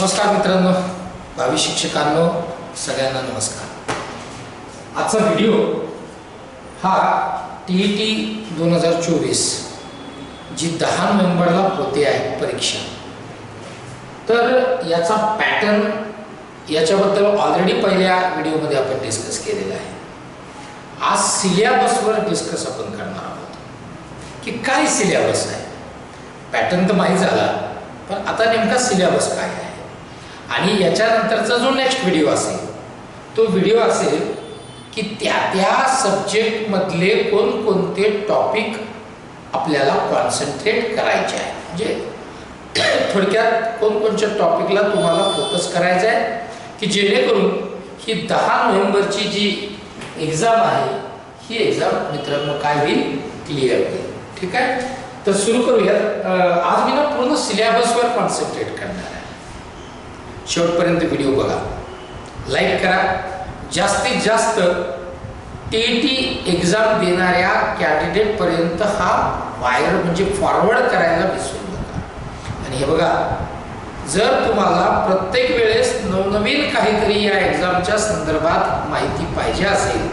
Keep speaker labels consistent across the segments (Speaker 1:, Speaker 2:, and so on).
Speaker 1: नमस्कार मित्रांनो. भावी शिक्षकांनो सगळ्यांना नमस्कार. आजचा व्हिडिओ हा टी ई टी दोन हजार चोवीस जी दहा नोव्हेंबरला होते आहे परीक्षा. तर याचा पॅटर्न याच्याबद्दल ऑलरेडी पहिल्या व्हिडिओमध्ये आपण डिस्कस केलेला आहे. आज सिलेबसवर डिस्कस आपण करणार आहोत. की काय सिलेबस आहे? पॅटर्न तर माहीत झाला पण आता नेमका सिलेबस काय आहे? आणि याच्यानंतरचा जो नेक्स्ट व्हिडिओ असेल तो व्हिडिओ असेल की त्या त्या सब्जेक्टमधले कोणकोणते टॉपिक आपल्याला कॉन्सन्ट्रेट करायचे आहे म्हणजे थोडक्यात कोणकोणत्या टॉपिकला तुम्हाला फोकस करायचा आहे की जेणेकरून ही दहा नोव्हेंबरची जी एक्झाम आहे ही एक्झाम मित्रांनो काय होईल? क्लिअर होईल. ठीक आहे? तर सुरू करूयात. आज मी ना पूर्ण सिलेबसवर कॉन्सन्ट्रेट करणार शेवटपर्यंत व्हिडिओ बघा. लाईक करा. जास्तीत जास्त टी टी एक्झाम देणाऱ्या कॅन्डिडेटपर्यंत हा वायर म्हणजे फॉरवर्ड करायला विसरू नका. आणि हे बघा जर तुम्हाला प्रत्येक वेळेस नवनवीन काहीतरी या एक्झामच्या संदर्भात माहिती पाहिजे असेल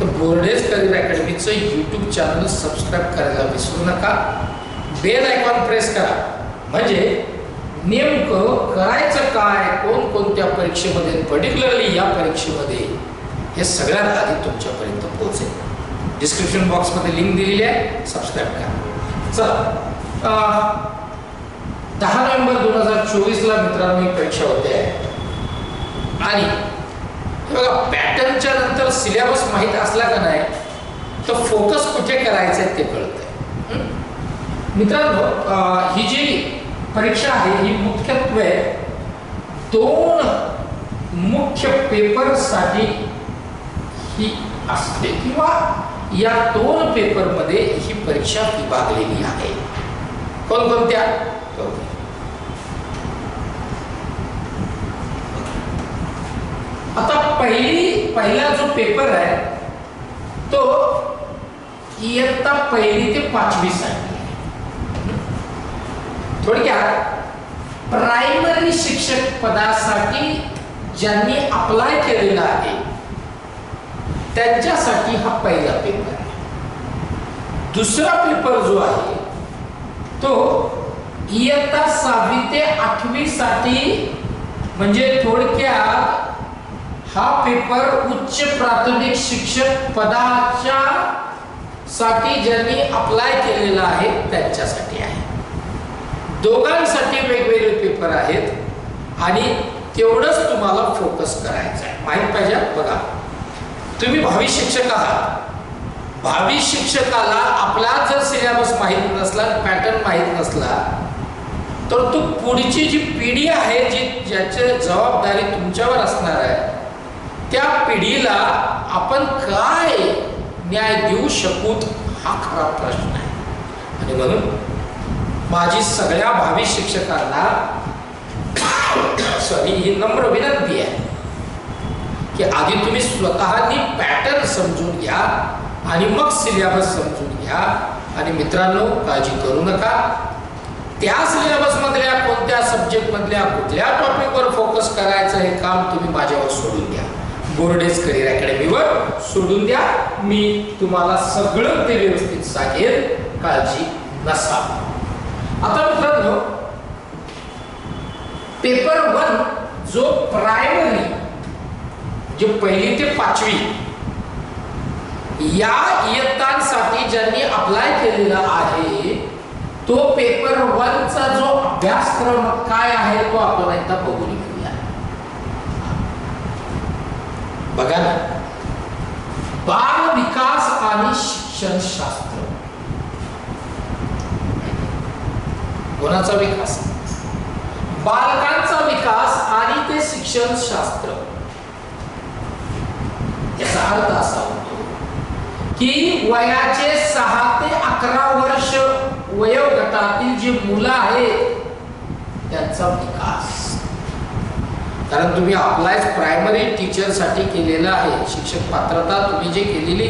Speaker 1: तर बोर्डेज करिअर अकॅडमीचं यूट्यूब चॅनल सबस्क्राईब करायला विसरू नका. बेल आयकॉन प्रेस करा. म्हणजे नेमकं करायचं काय कोणकोणत्या परीक्षेमध्ये पर्टिक्युलरली या परीक्षेमध्ये हे सगळ्यात आधी तुमच्यापर्यंत पोहोचेल. डिस्क्रिप्शन बॉक्समध्ये लिंक दिलेली आहे सबस्क्राईब करा. चला. दहा नोव्हेंबर दोन हजार चोवीसला मित्रांनो ही परीक्षा होते. आहे आणि बघा पॅटर्नच्या नंतर सिलेबस माहीत असला का नाही तर फोकस कुठे करायचं आहे ते कळतंय. आहे मित्रांनो ही जी परीक्षा आहे ही मुख्यत्वे दोन मुख्य पेपरसाठी ही असते. किंवा या दोन पेपरमध्ये ही परीक्षा विभागलेली आहे. कोणकोणत्या? आता पहिली पहिला जो पेपर आहे तो इयत्ता पहिली ते पाचवी साठी. थोडक्यात प्रायमरी शिक्षक पदासाठी ज्यांनी अप्लाय केलेला आहे त्यांच्यासाठी हा पहिला पेपर आहे. दुसरा पेपर जो आहे तो इयत्ता सहावी ते आठवी साठी म्हणजे थोडक्यात हा पेपर उच्च प्राथमिक शिक्षक पदाच्या साठी ज्यांनी अप्लाय केलेला आहे त्यांच्यासाठी आहे. दोघांसाठी वेगवेगळे पेपर आहेत आणि तेवढंच तुम्हाला फोकस करायचं आहे माहीत पाहिजे? बघा. तुम्ही भावी शिक्षक आहात. भावी शिक्षकाला आपला जर सिलेबस माहीत नसला पॅटर्न माहीत नसला तर तो पुढची जी पिढी आहे जी ज्याची जबाबदारी तुमच्यावर असणार आहे त्या पिढीला आपण काय न्याय देऊ शकूत हा खरा प्रश्न आहे. आणि म्हणून माझी सगळ्या भावी शिक्षकांना सॉरी ही नम्र विनंती आहे की आधी तुम्ही स्वतःनी पॅटर्न समजून घ्या आणि मग सिलेबस समजून घ्या. आणि मित्रांनो काळजी करू नका. त्या सिलेबसमधल्या कोणत्या सब्जेक्टमधल्या कुठल्या टॉपिकवर फोकस करायचं हे काम तुम्ही माझ्यावर सोडून द्या. बोर्डेज करिअर अकॅडमीवर सोडून द्या. मी तुम्हाला सगळं ते व्यवस्थित सांगेल काळजी नसा आता मित्रांनो पेपर वन जो प्रायमरी जे पहिली ते पाचवी या इयत्तांसाठी ज्यांनी अप्लाय केलेला आहे तो पेपर वनचा जो अभ्यासक्रम काय आहे तो आपण एकदा बघून घेऊया. बघा ना. बाल विकास आणि शिक्षण शास्त्र कोणाचा विकास? बालकांचा विकास आणि ते शिक्षण शास्त्र याचा अर्थ असा होतो की वयाचे सहा ते अकरा वर्ष वयोगटातील जी मुलं आहेत त्यांचा विकास. कारण तुम्ही अप्लाय प्रायमरी टीचरसाठी केलेलं आहे. शिक्षक पात्रता तुम्ही जे केलेली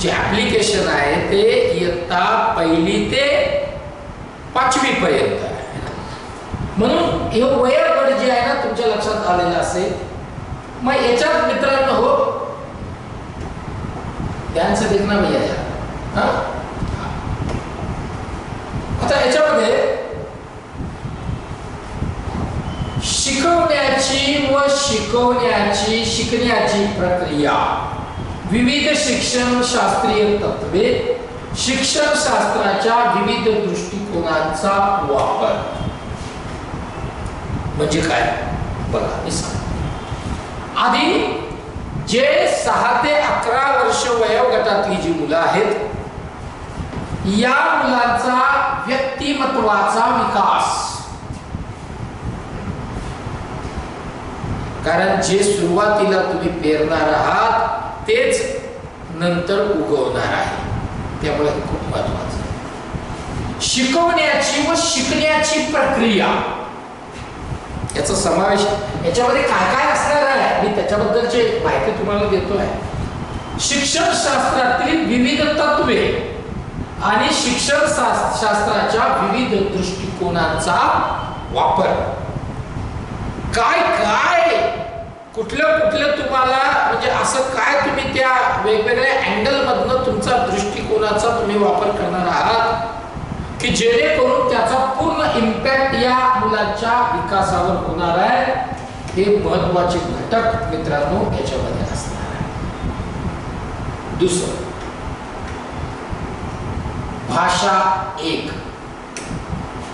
Speaker 1: जे ऍप्लिकेशन आहे ते इयत्ता पहिली ते पाचवी पर्यंत. आहे म्हणून हे वयोगट जे जे आहे ना तुमच्या लक्षात आलेलं असेल मग याच्यात मित्रांनो हो ध्यान से देखना भैया यार आता याच्यामध्ये शिकवण्याची व शिकवण्याची शिकण्याची प्रक्रिया. विविध शिक्षण शास्त्रीय तत्वे शिक्षण शास्त्राच्या विविध दृष्टिकोनांचा वापर. म्हणजे काय? बघा मी सांग आधी जे सहा ते अकरा वर्ष वयोगटातली जी मुलं आहेत या मुलांचा व्यक्तिमत्वाचा विकास. कारण जे सुरुवातीला तुम्ही पेरणार आहात तेच नंतर उगवणार आहे. त्यामुळे हे खूप महत्वाचं आहे. शिकवण्याची व शिकण्याची प्रक्रिया. याचा समावेश याच्यामध्ये काय काय असणार आहे? मी त्याच्याबद्दलची माहिती तुम्हाला देतोय. शिक्षण शास्त्रातील विविध तत्वे आणि शिक्षण शास्त्राच्या विविध दृष्टिकोनांचा वापर. काय काय कुठलं कुठलं तुम्हाला म्हणजे असं काय तुम्ही त्या वेगवेगळ्या अँगल मधनं तुमचा दृष्टिकोनाचा तुम्ही वापर करणार आहात? की जेणेकरून त्याचा पूर्ण इम्पॅक्ट या मुलांच्या विकासावर होणार आहे? हे महत्त्वाचे घटक मित्रांनो याच्यामध्ये असणार आहे. दुसरं भाषा एक.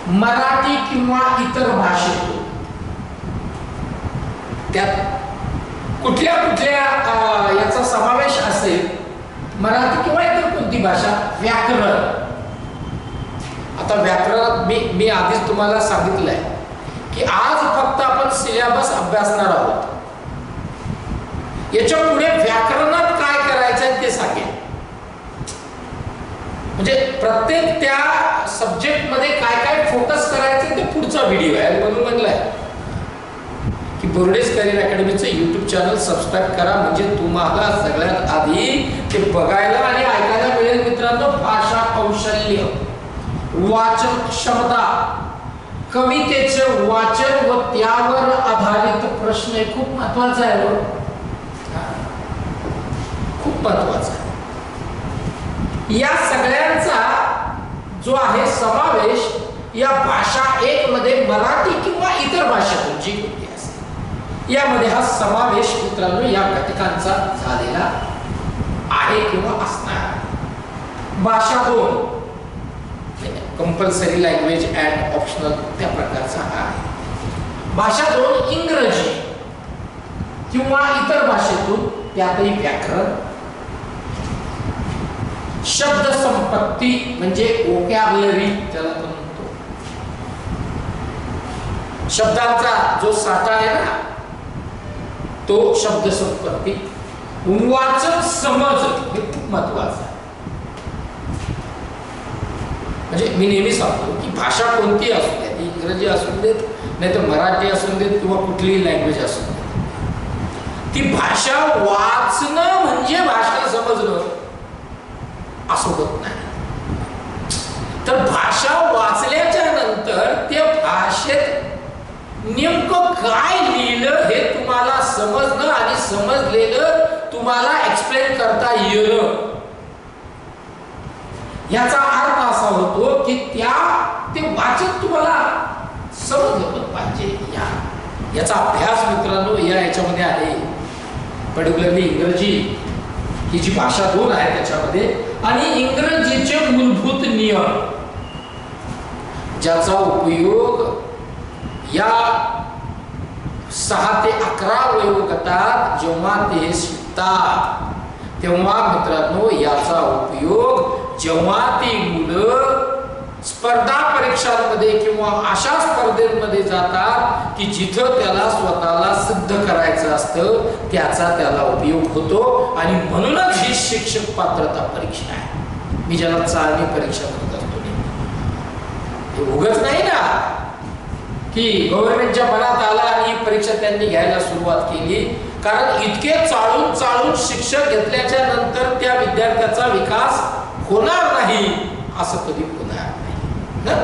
Speaker 1: मराठी किंवा इतर भाषेतून त्यात कुठल्या कुठल्या याचा समावेश असेल मराठी किंवा इतर कोणती भाषा व्याकरण. आता व्याकरणात मी मी आधीच तुम्हाला सांगितलंय की आज फक्त आपण सिलेबस अभ्यासणार आहोत. याच्यापुढे व्याकरणात काय करायचं आहे ते सांगेन. म्हणजे प्रत्येक त्या सब्जेक्टमध्ये काय काय फोकस करायचं ते पुढचा व्हिडिओ आहे. म्हणून म्हणलंय बोर्डेस करिअर अकॅडमीचं यूट्यूब चॅनल सबस्क्राईब करा. म्हणजे तुम्हाला सगळ्यात आधी ते बघायला आणि ऐकायला मिळेल मित्रांनो भाषा कौशल्य. वाचन क्षमता. कवितेचे वाचन व त्यावर आधारित प्रश्न हे खूप महत्त्वाचा आहे हो. खूप महत्त्वाचा आहे. या सगळ्यांचा जो आहे समावेश या भाषा एक मध्ये मराठी किंवा इतर भाषेतून जी यामध्ये हा समावेश मित्रांनो या घटकांचा झालेला आहे किंवा असणार. भाषा दोन कंपल्सरी लँग्वेज अँड ऑप्शनल त्या प्रकारचा आहे. भाषा दोन इंग्रजी किंवा इतर भाषेतून त्यातही व्याकरण. शब्द संपत्ती म्हणजे ओकॅबलरी त्याला तो म्हणतो. शब्दांचा जो साठा आहे ना तो शब्द संपत्ती वाचन समज हे खूप महत्वाचं आहे. म्हणजे मी नेहमी सांगतो की भाषा कोणती असू दे इंग्रजी असू देत नाही तर मराठी असू देत किंवा कुठलीही लँग्वेज असू देत ती भाषा वाचणं म्हणजे भाषा समजणं असं होत नाही. तर भाषा वाचल्याच्या नंतर त्या भाषेत नेमकं काय लिहिलं हे तुम्हाला समजणं आणि समजलेलं तुम्हाला एक्सप्लेन करता येणं. याचा अर्थ असा होतो की त्या ते वाचक तुम्हाला समजलं पाहिजे. या. याचा अभ्यास मित्रांनो या याच्यामध्ये आहे. पर्टिक्युलरली इंग्रजी ही जी भाषा दोन आहे त्याच्यामध्ये आणि इंग्रजीचे मूलभूत नियम ज्याचा उपयोग या सहा ते अकरा वयोगटात जेव्हा ते शिकतात तेव्हा मित्रांनो याचा उपयोग जेव्हा ती मुलं स्पर्धा परीक्षांमध्ये किंवा अशा स्पर्धेमध्ये जातात की जिथं त्याला स्वतःला सिद्ध करायचं असतं त्याचा त्याला उपयोग होतो. आणि म्हणूनच ही शिक्षक पात्रता परीक्षा आहे. मी ज्याला चालणी परीक्षा म्हणत असतो उगच नाही ना? की गव्हर्नमेंटच्या मनात आला आणि ही परीक्षा त्यांनी घ्यायला सुरुवात केली. कारण इतके चाळून चाळून शिक्षक घेतल्याच्या नंतर त्या विद्यार्थ्याचा विकास होणार नाही असं कधी होणार नाही. ना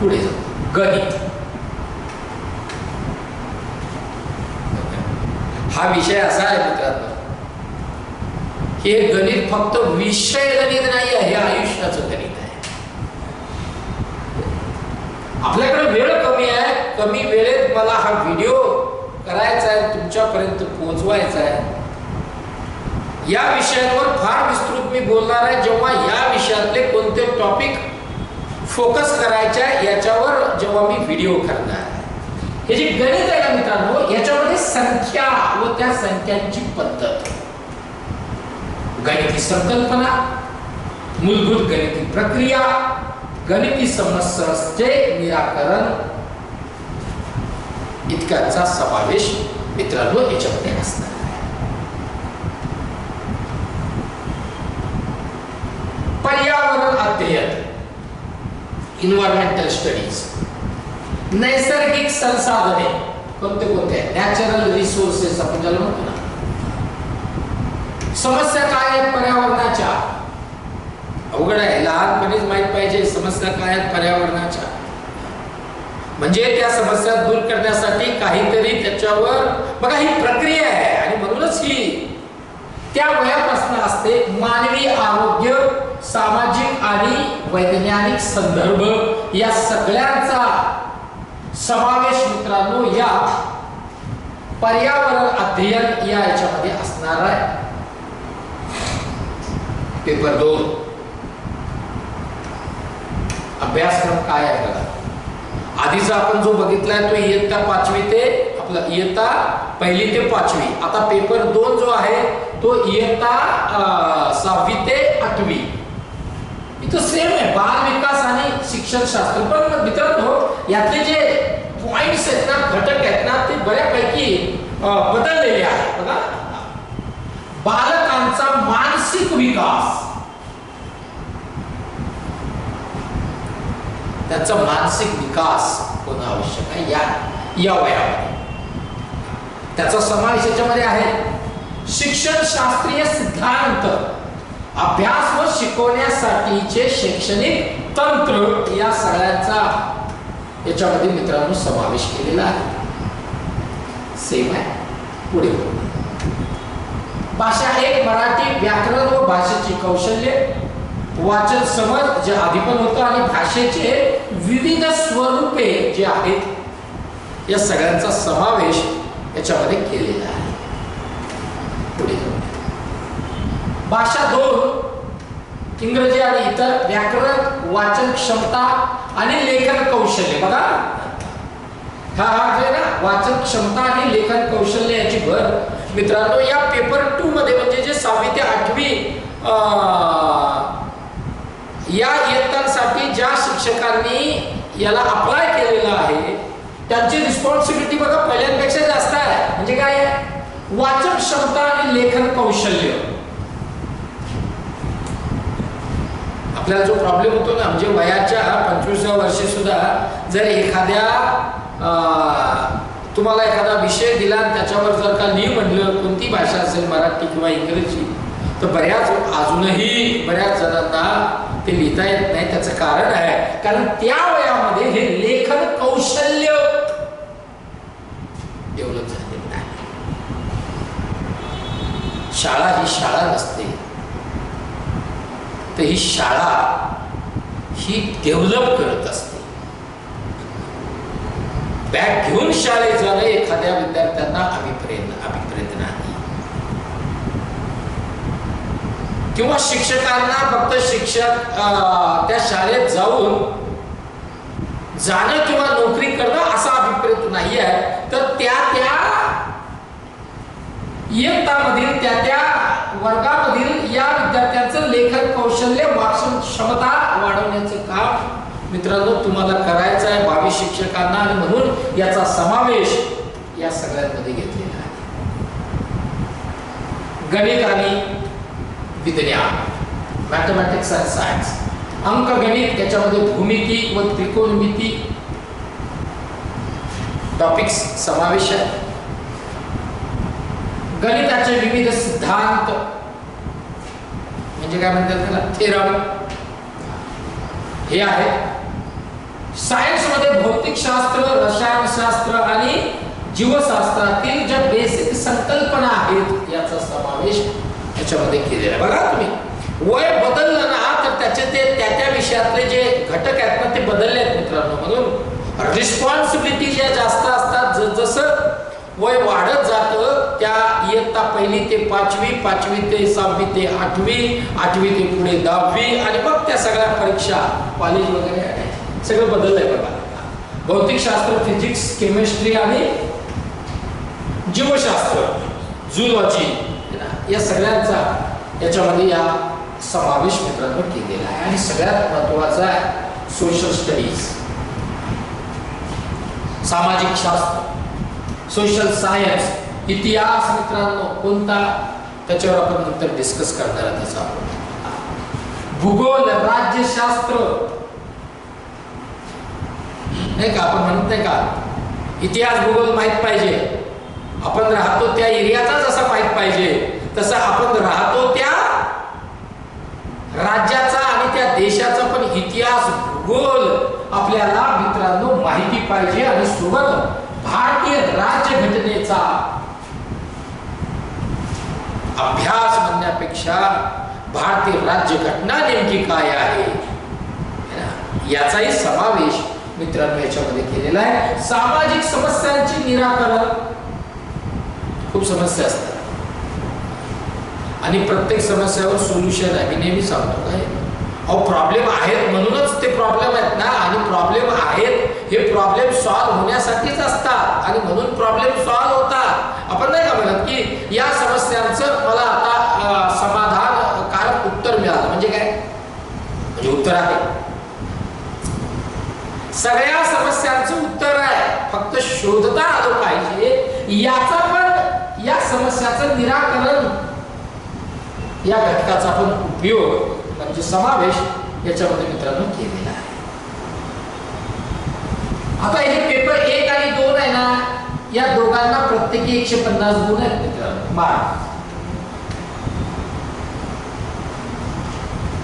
Speaker 1: पुढे जाऊ. गणित. हा विषय असा आहे मित्रांनो. हे गणित फक्त विषय गणित नाही आहे हे आयुष्याचं गणित आहे आपल्याकडे वेळ कमी आहे. कमी वेळेत मला हा व्हिडिओ करायचा आहे तुमच्यापर्यंत पोहोचवायचा आहे. या विषयांवर फार विस्तृत मी बोलणार आहे. जेव्हा या विषयातले कोणते टॉपिक फोकस करायचे आहे याच्यावर जेव्हा मी व्हिडिओ करणार आहे. हे जे गणित आहे ना मित्रांनो याच्यामध्ये संख्या व त्या संख्यांची पद्धत. गणिती संकल्पना मूलभूत गणिती प्रक्रिया गणिती समस्यांचे निराकरण इतक्याचा समावेश मित्रांनो याच्यामध्ये असणार पर्यावरण अध्ययन इन्व्हायरमेंटल स्टडीज नैसर्गिक संसाधने कोणते कोणते? नॅचरल रिसोर्सेस आपण ज्याला म्हणतो ना. समस्या काय पर्यावरणाच्या अवघड आहे. लहानपणीच माहीत पाहिजे समस्या काय आहेत पर्यावरणाच्या. म्हणजे त्या समस्या दूर करण्यासाठी काहीतरी त्याच्यावर बघा ही प्रक्रिया आहे. आणि म्हणूनच ही त्या वयापासून असते मानवी आरोग्य सामाजिक आणि वैज्ञानिक संदर्भ. या सगळ्यांचा समावेश मित्रांनो या पर्यावरण अध्ययन या याच्यामध्ये असणार आहे. पेपर दोन. अभ्यासक्रम काय आहे त्याला आधीचा आपण जो बघितलाय तो इयत्ता पाचवी ते आपला इयत्ता पहिली ते पाचवी. आता पेपर दोन जो आहे तो इयत्ता सहावी ते आठवी. इथं सेम आहे. बाल विकास आणि शिक्षण शास्त्र पण मित्रांनो यातले जे पॉइंट्स आहेत ना घटक आहेत ना ते बऱ्यापैकी बदललेले आहेत. बघा. बालकांचा मानसिक विकास. त्याचा मानसिक विकास होणं आवश्यक आहे. या या वयामध्ये. त्याचा समावेश याच्यामध्ये आहे. शिक्षण शास्त्रीय सिद्धांत. अभ्यास व शिकवण्यासाठीचे शैक्षणिक तंत्र या सगळ्यांचा याच्यामध्ये मित्रांनो समावेश केलेला आहे. सेम आहे. पुढे. भाषा एक मराठी व्याकरण व भाषेची कौशल्य. वाचन समज जे आधी पण होतं आणि भाषेचे विविध स्वरूपे जे आहेत या सगळ्यांचा समावेश याच्यामध्ये केलेला आहे. पुढे भाषा दोन इंग्रजी आणि इतर व्याकरण वाचन क्षमता आणि लेखन कौशल्य. बघा. हा हा जे ना वाचन क्षमता आणि लेखन कौशल्य याची भर. मित्रांनो या पेपर टू मध्ये म्हणजे जे सहावी ते आठवी या इयत्तांसाठी ज्या शिक्षकांनी याला अप्लाय केलेलं आहे त्यांची रिस्पॉन्सिबिलिटी बघा पहिल्यांपेक्षा जास्त आहे. म्हणजे काय वाचन क्षमता आणि लेखन कौशल्य. आपल्याला जो प्रॉब्लेम होतो ना म्हणजे वयाच्या पंचवीसव्या वर्षी सुद्धा जर एखाद्या तुम्हाला एखादा विषय दिला आणि त्याच्यावर जर का लिह म्हणलं कोणती भाषा असेल मराठी किंवा इंग्रजी तर बऱ्याच अजूनही बऱ्याच जणांना ते लिहिता येत नाही त्याचं कारण आहे. कारण त्या वयामध्ये हे लेखन कौशल्य डेव्हलप झालेलं नाही. शाळा ही शाळा नसते. तर ही शाळा ही डेव्हलप करत असते. बॅग घेऊन शाळेत जाणं एखाद्या विद्यार्थ्यांना अभिप्रेरणा अभिप्रेत नाही किंवा शिक्षकांना फक्त शिक्षक त्या शाळेत जाऊन जाणं किंवा नोकरी करणं असा अभिप्रेत नाही आहे. तर त्या त्या इयत्तामधील त्या त्या वर्गामधील या विद्यार्थ्यांचं लेखन कौशल्य वाचन क्षमता वाढवण्याचं काम मित्रांनो तुम्हाला करायचं आहे. भावी शिक्षकांना आणि म्हणून याचा समावेश या सगळ्यांमध्ये घेतलेला आहे. गणित आणि विज्ञान मॅथमॅटिक्स अँड सायन्स अंकगणित याच्यामध्ये भूमिती व त्रिकोणमिती. टॉपिक्स समावेश आहे. गणिताचे विविध सिद्धांत. म्हणजे काय म्हणतात त्याला? थेरम हे आहे. सायन्समध्ये भौतिकशास्त्र रसायनशास्त्र आणि जीवशास्त्रातील ज्या बेसिक संकल्पना आहेत याचा समावेश ह्याच्यामध्ये केलेलं आहे. बघा तुम्ही. वय बदललं ना तर त्याचे ते त्या त्या विषयातले जे घटक आहेत ना ते बदलले आहेत मित्रांनो. म्हणून रिस्पॉन्सिबिलिटी ज्या जास्त असतात जसं वय वाढत जातं त्या इयत्ता पहिली ते पाचवी पाचवी ते सहावी ते आठवी आठवी ते पुढे दहावी आणि मग त्या सगळ्या परीक्षा कॉलेज वगैरे सगळं बदललंय बघा. भौतिकशास्त्र फिजिक्स केमिस्ट्री आणि जीवशास्त्र. झुलॉजी या सगळ्यांचा याच्यामध्ये या समावेश मित्रांनो केलेला आहे. आणि सगळ्यात महत्त्वाचा आहे सोशल स्टडीज सामाजिक शास्त्र. सोशल सायन्स इतिहास मित्रांनो कोणता? त्याच्यावर आपण नंतर डिस्कस करणार त्याचा. भूगोल राज्यशास्त्र. नाही का? आपण म्हणत नाही का? इतिहास भूगोल माहीत पाहिजे. आपण राहतो त्या एरियाचा जसा माहीत पाहिजे. तसा आपण राहतो त्या राज्याचा आणि त्या देशाचा पण इतिहास भूगोल आपल्याला मित्रांनो माहिती पाहिजे आणि सोबत भारतीय राज्यघटनेचा अभ्यास म्हणण्यापेक्षा भारतीय राज्यघटना नेमकी काय आहे? याचाही समावेश मित्रांनो याच्यामध्ये केलेला आहे. सामाजिक समस्यांची निराकरण खूप समस्या असतात. आणि प्रत्येक समस्यावर सोल्युशन आहे. मी नेहमी सांगतो काय अहो प्रॉब्लेम आहेत म्हणूनच ते प्रॉब्लेम आहेत ना. आणि प्रॉब्लेम आहेत हे प्रॉब्लेम सॉल्व्ह होण्यासाठीच असतात. आणि म्हणून प्रॉब्लेम सॉल्व्ह होतात. आपण नाही का म्हणत की या समस्यांचं मला आता समाधानकारक उत्तर मिळालं. म्हणजे काय? म्हणजे उत्तर आहे. सगळ्या समस्यांचं उत्तर आहे. फक्त शोधता आलं पाहिजे. याचा पण या समस्याचं निराकरण या घटकाचा पण उपयोग म्हणजे समावेश याच्यामध्ये मित्रांनो केलेला आहे. आता हे पेपर एक आणि दोन आहे ना या दोघांना प्रत्येकी एकशे पन्नास गुण आहेत मित्रांनो. मार्क.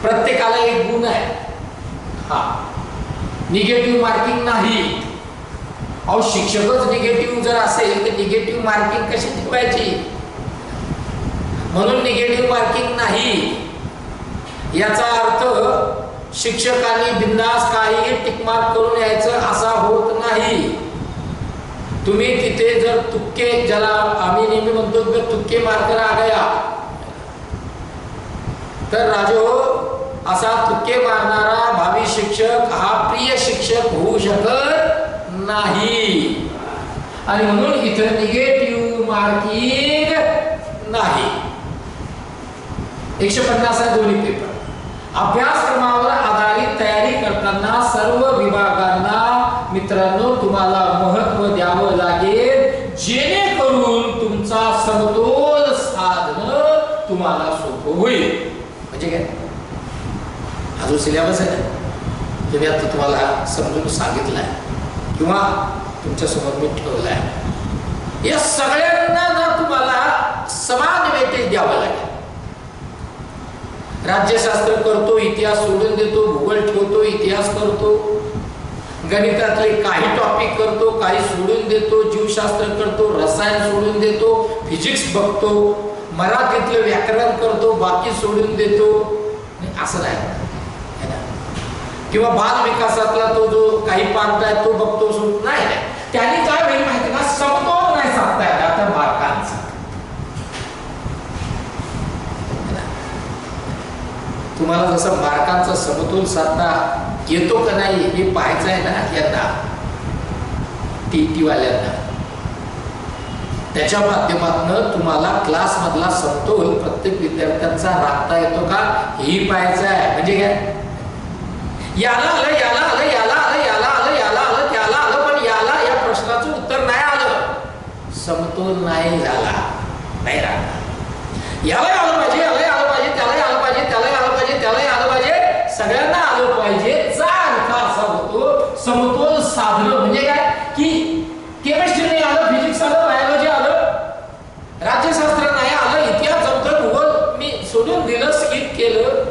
Speaker 1: प्रत्येकाला एक गुण आहे. हा. निगेटिव्ह मार्किंग नाही. अहो शिक्षकच निगेटिव्ह जर असेल तर निगेटिव्ह मार्किंग कशी टिकवायची? म्हणून निगेटिव्ह मार्किंग नाही. याचा अर्थ शिक्षकांनी बिंदास काही टिकमार्क करून यायचं असा होत नाही. तुम्ही तिथे जर तुक्के ज्याला आम्ही नेहमी म्हणतो की तुक्के मार्कर आगया तर राजो असा तुक्के मारणारा भावी शिक्षक हा प्रिय शिक्षक होऊ शकत नाही. आणि म्हणून इथं निगेटिव्ह मार्किंग नाही. एकशे पन्नास आहे दोन्ही पेपर अभ्यासक्रमावर आधारित तयारी करताना सर्व विभागांना मित्रांनो तुम्हाला महत्त्व द्यावं लागेल. जेणेकरून तुमचा समतोल साधन तुम्हाला सोपं होईल. म्हणजे काय? हा जो सिलेबस आहे ते तुम्ही आता तुम्हाला समजून सांगितलाय. किंवा तुमच्यासमोर मी मी ठेवलाय. या सगळ्यांना ना तुम्हाला समान वेटेज द्यावं लागेल. राज्यशास्त्र करतो इतिहास सोडून देतो भूगोल ठेवतो इतिहास करतो. गणितातले काही टॉपिक करतो काही सोडून देतो जीवशास्त्र करतो रसायन सोडून देतो फिजिक्स बघतो मराठीतलं व्याकरण करतो बाकी सोडून देतो. असं नाही. किंवा बाल विकासातला तो जो काही पार्ट आहे तो बघतो सोडून नाही. त्याने काय होईल माहिती का समतोल नाही साधता येत आता मार्कांचा तुम्हाला जसं मार्कांचा समतोल साधता येतो का नाही हे पाहायचं आहे ना यांना टी टी वाल्यांना त्याच्या माध्यमातून तुम्हाला क्लास मधला समतोल प्रत्येक विद्यार्थ्यांचा राखता येतो का? हे पाहायचं आहे. म्हणजे काय याला आलं याला आलं याला आलं याला आलं याला आलं त्याला आलं पण याला या प्रश्नाचं उत्तर नाही आलं. समतोल नाही झाला. नाही राहणार. याला याला आलं पाहिजे त्याला आलं पाहिजे त्याला आलं पाहिजे त्याला आलं पाहिजे सगळ्यांना आलं पाहिजे. चा अर्थ असा होतो समतोल साधलं. म्हणजे काय? की केमिस्ट्री नाही आलं फिजिक्स आलं बायोलॉजी आलं राज्यशास्त्र नाही आलं इतिहास जमतं भूगोल मी सोडून दिलं स्किप केलं.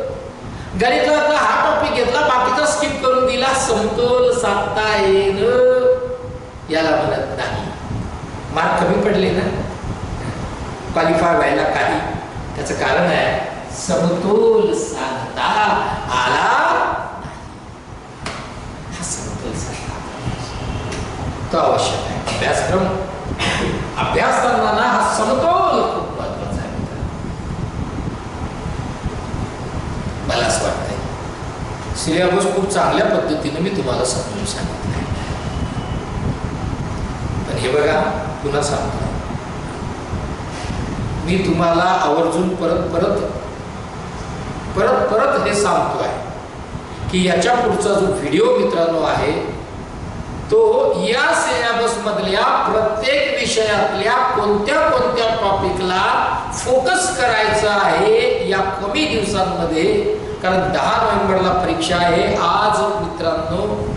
Speaker 1: गणितातला हा टॉपिक घेतला बाकीचा स्किप करून दिला. समतोल साधता येईल याला म्हणत नाही. मार्क कमी पडले ना? क्वालिफाय व्हायला काही. त्याचं कारण आहे समतोल साधता आला नाही. हा समतोल साधता तो आवश्यक आहे. अभ्यासक्रम अभ्यास करताना हा समतोल खूप महत्त्वाचा आहे. मला असं वाटतंय. सिलेबस खूप चांगल्या पद्धतीने मी तुम्हाला समजून सांगितलं पण हे बघा पुन्हा सांगतो. मी तुम्हाला आवर्जून परत परत परत परत हे सांगतोय की याच्या पुढचा जो व्हिडिओ मित्रांनो आहे तो या सिलेबस मधल्या प्रत्येक विषयातल्या कोणत्या कोणत्या टॉपिकला फोकस करायचा आहे या कमी दिवसांमध्ये? कारण दहा नोव्हेंबरला परीक्षा आहे. आज मित्रांनो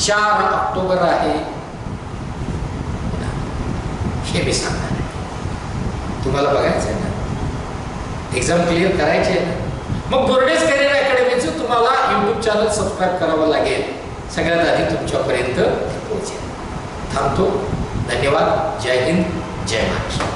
Speaker 1: चार ऑक्टोबर आहे. हे मी सांगणार आहे. तुम्हाला बघायचं आहे ना? एक्झाम क्लिअर करायची आहे ना? मग बोर्डेज करिअर अकॅडमीचं तुम्हाला यूट्यूब चॅनल सबस्क्राईब करावं लागेल. सगळ्यात आधी तुमच्यापर्यंत पोहोचेल थांबतो. धन्यवाद. जय हिंद. जय महाराष्ट्र.